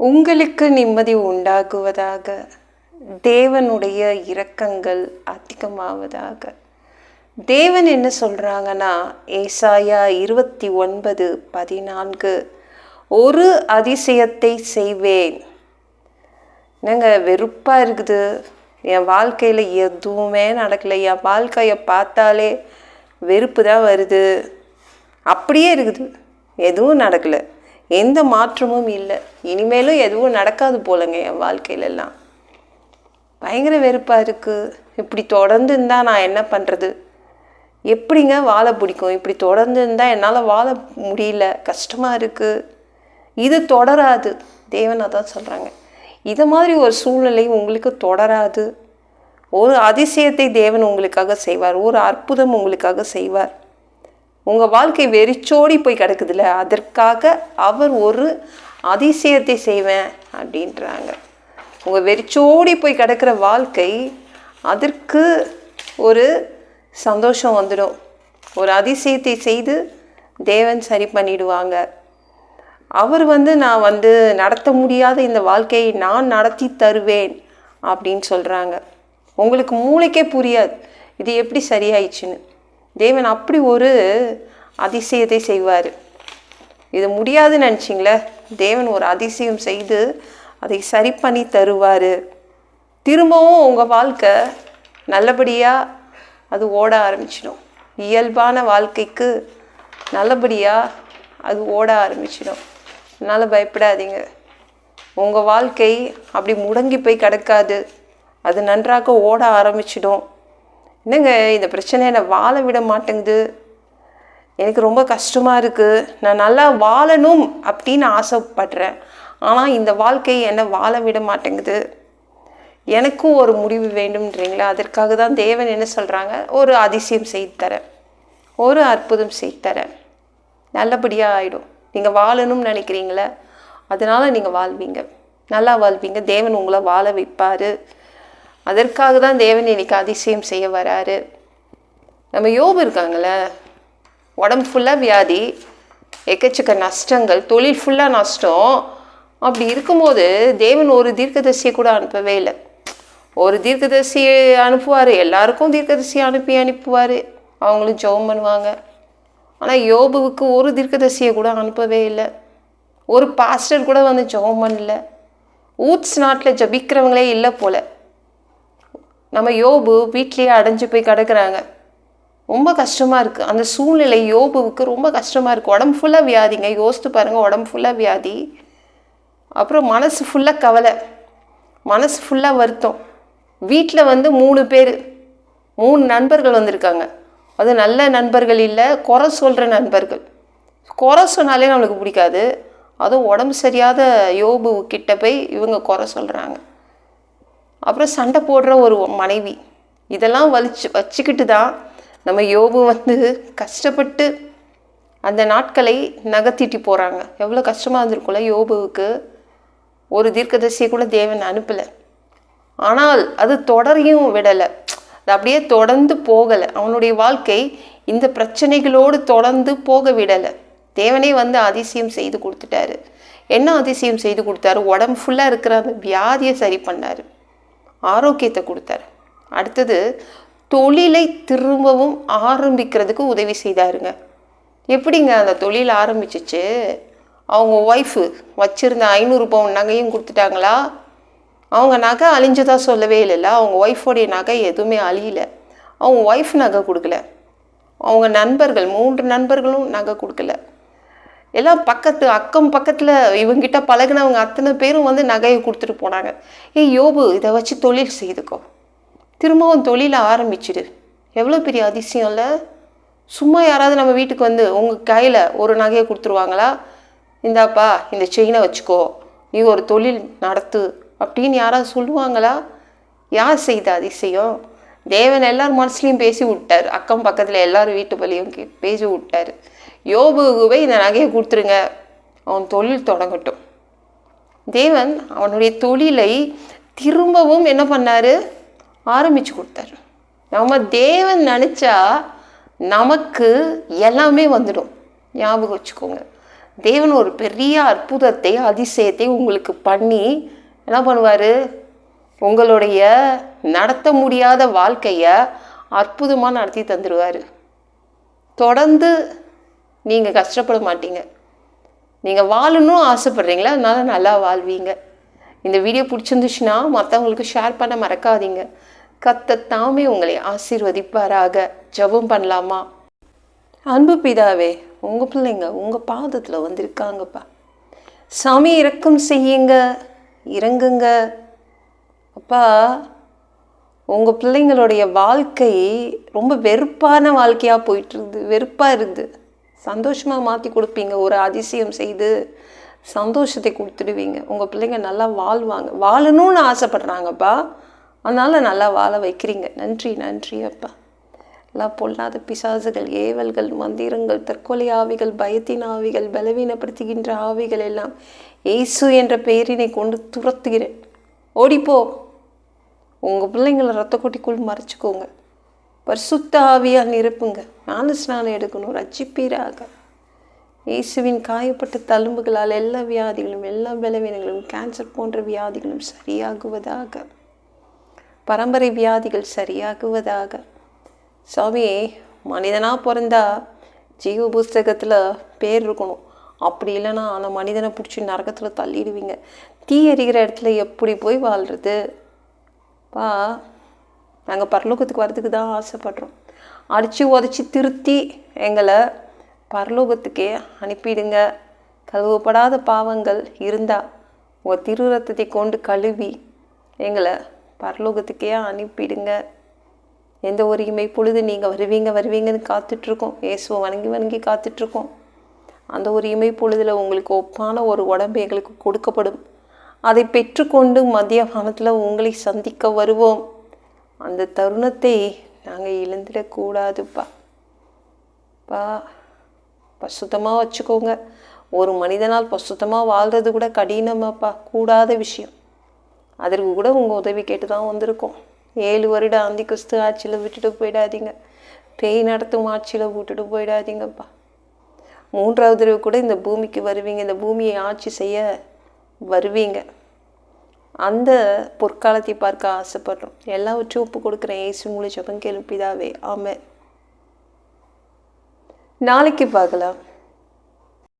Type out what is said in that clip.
உங்களுக்கு நிம்மதி உண்டாகுவதாக தேவனுடைய இரக்கங்கள் அதிகமாவதாக. தேவன் என்ன சொல்கிறாங்கன்னா ஏசாயா இருபத்தி ஒன்பது பதினான்கு ஒரு அதிசயத்தை செய்வேன். என்னங்க வெறுப்பாக இருக்குது. என் வாழ்க்கையில் எதுவுமே நடக்கலை. என் வாழ்க்கையை பார்த்தாலே வெறுப்பு தான் வருது. அப்படியே இருக்குது. எதுவும் நடக்கலை. எந்த மாற்றமும் இல்லை. இனிமேலும் எதுவும் நடக்காது போலங்க என் வாழ்க்கையிலலாம் பயங்கர வெறுப்பாக இருக்குது இப்படி தொடர்ந்து இருந்தால் நான் என்ன பண்ணுறது எப்படிங்க வாழ பிடிக்கும்? இப்படி தொடர்ந்து இருந்தால் என்னால் வாழ முடியல. கஷ்டமாக இருக்குது இது தொடராது. தேவனாக தான் சொல்கிறாங்க இது மாதிரி ஒரு சூழ்நிலை உங்களுக்கு தொடராது. ஒரு அதிசயத்தை தேவன் உங்களுக்காக செய்வார். ஒரு அற்புதம் உங்களுக்காக செய்வார். உங்கள் வாழ்க்கை வெறிச்சோடி போய் கிடக்குதுல்ல அதற்காக அவர் ஒரு அதிசயத்தை செய்வேன் அப்படின்றாங்க. உங்கள் வெறிச்சோடி போய் கிடக்கிற வாழ்க்கை அதற்கு ஒரு சந்தோஷம் வந்துடும். ஒரு அதிசயத்தை செய்து தேவன் சரி பண்ணிடுவாங்க. அவர் வந்து நான் வந்து நடத்த முடியாத இந்த வாழ்க்கையை நான் நடத்தி தருவேன் அப்படின்னு சொல்கிறாங்க உங்களுக்கு மூளைக்கே புரியாது. இது எப்படி சரியாயிடுச்சுன்னு. தேவன் அப்படி ஒரு அதிசயத்தை செய்வார். இது முடியாதுன்னு நினச்சிங்களே? தேவன் ஒரு அதிசயம் செய்து அதை சரி பண்ணி தருவார். திரும்பவும் உங்கள் வாழ்க்கை நல்லபடியாக அது ஓட ஆரம்பிச்சிடும். இயல்பான வாழ்க்கைக்கு நல்லபடியாக அது ஓட ஆரம்பிச்சிடும். அதனால் பயப்படாதீங்க. உங்கள் வாழ்க்கை அப்படி முடங்கி போய் கிடக்காது. அது நன்றாக ஓட ஆரம்பிச்சிடும். என்னங்க இந்த பிரச்சனை என்னை வாழ விட மாட்டேங்குது. எனக்கு ரொம்ப கஷ்டமாக இருக்குது நான் நல்லா வாழணும் அப்படின்னு ஆசைப்படுறேன். ஆனால் இந்த வாழ்க்கை என்னை வாழ விட மாட்டேங்குது. எனக்கும் ஒரு முடிவு வேண்டும்ன்றீங்களா அதற்காக தான் தேவன் என்ன சொல்கிறாங்க ஒரு அதிசயம் செய்து தரேன் ஒரு அற்புதம் செய்து தரேன் நல்லபடியாக ஆகிடும் நீங்கள் வாழணும்னு நினைக்கிறீங்களே அதனால் நீங்கள் வாழ்வீங்க. நல்லா வாழ்வீங்க. தேவன் உங்களை வாழ வைப்பார். அதற்காக தான் தேவன் இன்னைக்கு அதிசயம் செய்ய வராரு. நம்ம யோபு இருக்காங்களே உடம்பு ஃபுல்லாக வியாதி எக்கச்சக்க நஷ்டங்கள் தொழில் ஃபுல்லாக நஷ்டம். அப்படி இருக்கும்போது தேவன் ஒரு தீர்க்கதரிசியை கூட அனுப்பவே இல்லை. ஒரு தீர்க்கதரிசி அனுப்புவார் எல்லாருக்கும் தீர்க்கதரிசி அனுப்பி அனுப்புவார். அவங்களும் ஜெபம் பண்ணுவாங்க. ஆனால் யோபுவுக்கு ஒரு தீர்க்கதரிசியை கூட அனுப்பவே இல்லை. ஒரு பாஸ்டர் கூட வந்து ஜெபம் பண்ணல. ஊட்ஸ் நாட்டில் ஜபிக்கிறவங்களே இல்லை போல். நம்ம யோபு வீட்லேயே அடைஞ்சு போய் கிடக்குறாங்க. ரொம்ப கஷ்டமாக இருக்குது அந்த சூழ்நிலை யோபுவுக்கு ரொம்ப கஷ்டமாக இருக்குது உடம்பு ஃபுல்லாக வியாதிங்க. யோசித்து பாருங்கள் உடம்பு ஃபுல்லாக வியாதி. அப்புறம் மனசு ஃபுல்லாக கவலை. மனசு ஃபுல்லாக வருத்தம். வீட்டில் வந்து மூணு பேர் மூணு நண்பர்கள் வந்திருக்காங்க. அது நல்ல நண்பர்கள் இல்லை குறை சொல்கிற நண்பர்கள். குறை சொன்னாலே நம்மளுக்கு பிடிக்காது. அதுவும் உடம்பு சரியாத யோபு கிட்ட போய் இவங்க குறை சொல்கிறாங்க அப்புறம் சண்டை போடுற ஒரு மனைவி. இதெல்லாம் வலிச்சு வச்சுக்கிட்டு தான் நம்ம யோபு வந்து கஷ்டப்பட்டு அந்த நாட்களை நகர்த்திட்டு போகிறாங்க எவ்வளோ கஷ்டமாக இருந்திருக்கும்ல யோபுவுக்கு. ஒரு தீர்க்கதரிசியை கூட தேவன் அனுப்பலை. ஆனால் அது தொடரையும் விடலை. அது அப்படியே தொடர்ந்து போகலை. அவனுடைய வாழ்க்கை இந்த பிரச்சனைகளோடு தொடர்ந்து போக விடலை. தேவனே வந்து அதிசயம் செய்து கொடுத்துட்டாரு. என்ன அதிசயம் செய்து கொடுத்தாரு? உடம்பு ஃபுல்லாக இருக்கிற அந்த வியாதியை சரி பண்ணார். ஆரோக்கியத்தை கொடுத்தாரு. அடுத்தது தொழிலை திரும்பவும் ஆரம்பிக்கிறதுக்கு உதவி செய்தாருங்க. எப்படிங்க அந்த தொழில் ஆரம்பிச்சிச்சு? அவங்க ஒய்ஃபு வச்சுருந்த ஐநூறு பவுன் நகையும் கொடுத்துட்டாங்களா? அவங்க நகை அழிஞ்சதாக சொல்லவே இல்லைல்ல. அவங்க ஒய்ஃபோடைய நகை எதுவுமே அழியல. அவங்க ஒய்ஃப் நகை கொடுக்கல. அவங்க நண்பர்கள் மூன்று நண்பர்களும் நகை கொடுக்கல. எல்லாம் பக்கத்து அக்கம் பக்கத்தில் இவங்கிட்ட பழகினவங்க அத்தனை பேரும் வந்து நகையை கொடுத்துட்டு போனாங்க. ஏய் யோபு இதை வச்சு தொழில் செய்துக்கோ. திரும்பவும் தொழிலை ஆரம்பிச்சிடு. எவ்வளோ பெரிய அதிசயம் இல்லை? சும்மா யாராவது நம்ம வீட்டுக்கு வந்து உங்கள் கையில் ஒரு நகையை கொடுத்துருவாங்களா? இந்தாப்பா இந்த செயினை வச்சுக்கோ. நீ ஒரு தொழில் நடத்து அப்படின்னு யாராவது சொல்லுவாங்களா? யார் செய்த அதிசயம்? தேவன் எல்லார் மனசுலையும் பேசி விட்டார் அக்கம் பக்கத்தில் எல்லார் வீட்டு பள்ளியும் பேசி விட்டார் யோபுவை இந்த நகையை கொடுத்துருங்க. அவன் தொழில் தொடங்கட்டும். தேவன் அவனுடைய தொழிலை திரும்பவும் என்ன பண்ணார்? ஆரம்பித்து கொடுத்தாரு. நம்ம தேவன் நினச்சா நமக்கு எல்லாமே வந்துடும். ஞாபகம் வச்சுக்கோங்க. தேவன் ஒரு பெரிய அற்புதத்தை அதிசயத்தை உங்களுக்கு பண்ணி என்ன பண்ணுவார்? உங்களுடைய நடத்த முடியாத வாழ்க்கையை அற்புதமாக நடத்தி தந்துடுவார் தொடர்ந்து நீங்கள் கஷ்டப்பட மாட்டீங்க. நீங்கள் வாழணும் ஆசைப்பட்றீங்களா? அதனால் நல்லா வாழ்வீங்க. இந்த வீடியோ பிடிச்சிருந்துச்சுன்னா மற்றவங்களுக்கு ஷேர் பண்ண மறக்காதீங்க. கத்த தாமே உங்களை ஆசீர்வதிப்பாராக. ஜெபம் பண்ணலாமா? அன்பு பிதாவே உங்கள் பிள்ளைங்க உங்கள் பாதத்தில் வந்திருக்காங்கப்பா. சாமி இறக்கம் செய்யுங்க இறங்குங்க. அப்பா உங்கள் பிள்ளைங்களுடைய வாழ்க்கை ரொம்ப வெறுப்பான வாழ்க்கையாக போயிட்டுருது வெறுப்பாக இருக்குது சந்தோஷமாக மாற்றி கொடுப்பீங்க. ஒரு அதிசயம் செய்து சந்தோஷத்தை கொடுத்துடுவீங்க. உங்கள் பிள்ளைங்க நல்லா வாழ்வாங்க. வாழணும்னு ஆசைப்படுறாங்கப்பா. அதனால் நல்லா வாழ வைக்கிறீங்க. நன்றி நன்றி அப்பா. எல்லாம் பொல்லாத பிசாசுகள் ஏவல்கள் மந்திரங்கள் தற்கொலை ஆவிகள் பயத்தின் ஆவிகள் பலவீனப்படுத்துகின்ற ஆவிகள் எல்லாம் இயேசு என்ற பெயரினை கொண்டு துரத்துகிறேன். ஓடிப்போ. உங்கள் பிள்ளைங்களை ரத்த கொட்டிக்குள் மறைச்சிக்கோங்க. பரிசுத்த ஆவியாக நிரப்புங்க. ஞான ஸ்நானம் எடுக்கணும் ரச்சிப்பீராக இயேசுவின் காயப்பட்ட தழும்புகளால் எல்லா வியாதிகளும் எல்லா பலவீனங்களும் கேன்சர் போன்ற வியாதிகளும் சரியாகுவதாக. பரம்பரை வியாதிகள் சரியாகுவதாக. சாமி மனிதனாக பிறந்தா ஜீவ புஸ்தகத்தில் பேர் இருக்கணும். அப்படி இல்லைன்னா அந்த மனிதனை பிடிச்சி நரகத்தில் தள்ளிடுவீங்க. தீ எரிகிற இடத்துல எப்படி போய் வாழ்கிறது பா நாங்கள் பரலோகத்துக்கு வரதுக்கு தான் ஆசைப்படுறோம். அடித்து உதச்சி திருத்தி எங்களை பரலோகத்துக்கே அனுப்பிடுங்க. கழுவப்படாத பாவங்கள் இருந்தால் உங்கள் திரு ரத்தத்தை கொண்டு கழுவி எங்களை பரலோகத்துக்கே அனுப்பிடுங்க. எந்த ஒரு இமை பொழுது நீங்கள் வருவீங்க வருவீங்கன்னு காத்துட்ருக்கோம். இயேசுவை வணங்கி வணங்கி காத்துட்ருக்கோம். அந்த ஒரு இமை பொழுதில் உங்களுக்கு ஒப்பான ஒரு உடம்பு எங்களுக்கு கொடுக்கப்படும். அதை பெற்றுக்கொண்டு மதிய காலத்தில் உங்களை சந்திக்க வருவோம். அந்த தருணத்தை நாங்கள் இழந்துடக்கூடாதுப்பா பா பசுத்தமாக வச்சுக்கோங்க. ஒரு மனிதனால் பசுத்தமாக வாழ்கிறது கூட கடினமாப்பா. கூடாத விஷயம். அதற்கு கூட உங்கள் உதவி கேட்டு தான் வந்திருக்கோம். ஏழு வருடம் ஆந்தி கிறிஸ்து ஆட்சியில் விட்டுட்டு போயிடாதீங்க. பேய் நடத்தும் ஆட்சியில் விட்டுட்டு போயிடாதீங்கப்பா. மூன்றாவது தடவை கூட இந்த பூமிக்கு வருவீங்க. இந்த பூமியை ஆட்சி செய்ய வருவீங்க. அந்த பொற்காலத்தை பார்க்க ஆசைப்படுறோம். எல்லாவற்றையும் ஒப்பு கொடுக்குறேன் ஏசு மூலி ஜபம் கேள்விதாவே ஆமே நாளைக்கு பார்க்கலாம்.